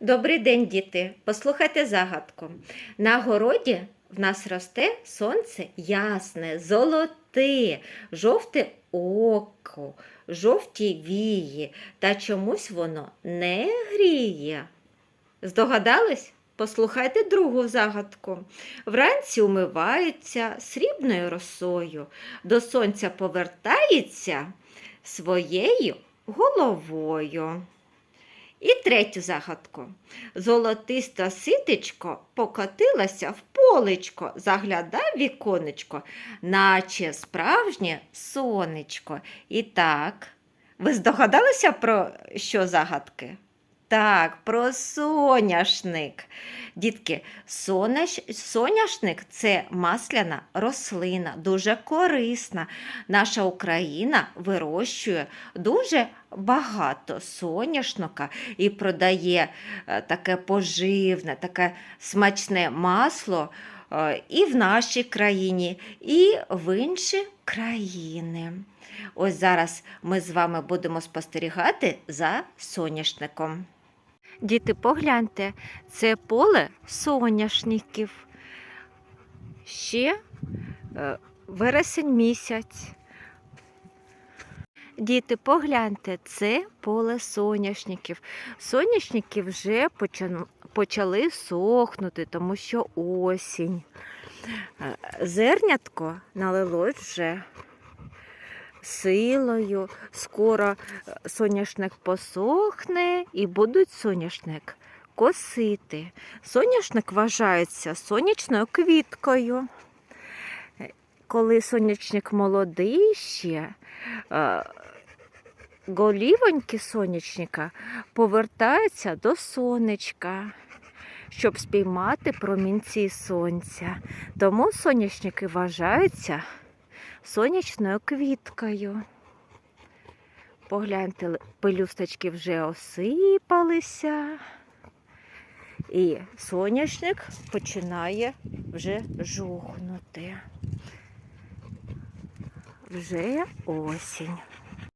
Добрий день, діти! Послухайте загадку. На городі в нас росте сонце ясне, золоте, жовте око, жовті вії, та чомусь воно не гріє. Здогадались? Послухайте другу загадку. Вранці умивається срібною росою, до сонця повертається своєю головою. І третю загадку. Золотиста ситечко покотилася в полечко, заглядав віконечко, наче справжнє сонечко. І так, ви здогадалися про що загадки? Так, про соняшник. Дітки, соняш... соняшник це масляна рослина, дуже корисна. Наша Україна вирощує дуже багато соняшника і продає е, таке поживне, таке смачне масло е, і в нашій країні, і в інші країни. Ось зараз ми з вами будемо спостерігати за соняшником. Діти, погляньте, це поле соняшників. Ще е, вересень місяць. Діти, погляньте, це поле соняшників. Соняшники вже почали сохнути, тому що осінь. Е, Зернятко налилось вже силою. Скоро е, соняшник посохне і будуть соняшник косити. Соняшник вважається сонячною квіткою. Коли сонячник молодий ще, е, голівоньки сонячника повертаються до сонечка, щоб спіймати промінці сонця. Тому сонячники вважаються сонячною квіткою. Погляньте, пелюсточки вже осипалися. І соняшник починає вже жухнути. Вже осінь.